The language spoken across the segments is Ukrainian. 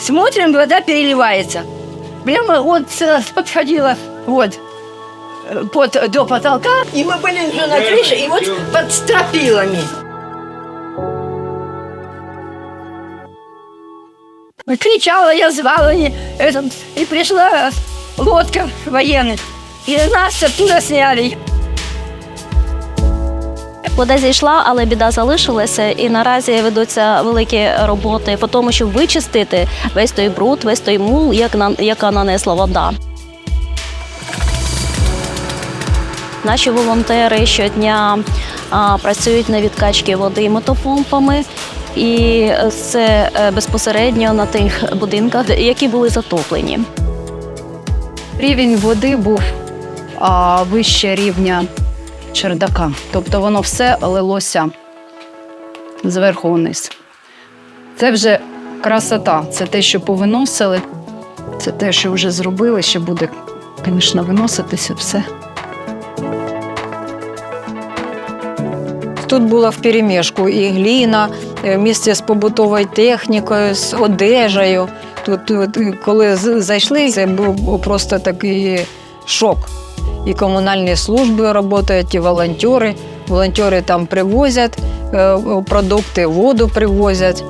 Смотрим, вода переливается. Прямо вот целая подходила вот э, под, до потолка, и мы были уже на крыше, и вот под стропилами. Кричала, я звала, и, этот, и пришла лодка военных, и нас оттуда сняли. Вода зійшла, але біда залишилася, і наразі ведуться великі роботи по тому, щоб вичистити весь той бруд, весь той мул, як на яка нанесла вода. Наші волонтери щодня а, працюють на відкачці води мотопомпами, і це е, безпосередньо на тих будинках, які були затоплені. Рівень води був а, вище рівня чердака. Тобто воно все лилося зверху вниз. Це вже красота. Це те, що повиносили, це те, що вже зробили, ще буде, звісно, виноситися все. Тут була вперемішку і гліна е, вместе з побутовою технікою, з одежею. Тут, коли зайшли, це був просто такий шок. І комунальні служби працюють, і волонтери. Волонтери там привозять е, продукти, воду привозять.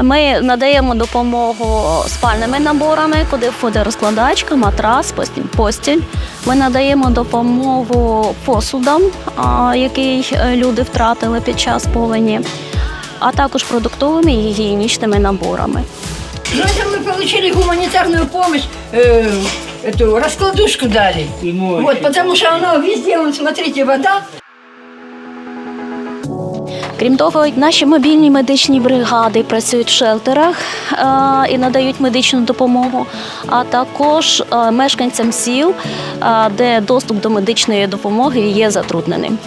Ми надаємо допомогу спальними наборами, куди входить розкладачка, матрас, постіль. постіль. Ми надаємо допомогу посудам, який е, люди втратили під час повені, а також продуктовими і гігієнічними наборами. Ну, это мы получили гуманитарную помощь, э, эту раскладушку дали. Вот, потому что оно везде, вот смотрите, вода. Крім того, наші мобільні медичні бригади працюють в шелтерах е, і надають медичну допомогу, а також е, мешканцям сіл, е, де доступ до медичної допомоги є затрудненим.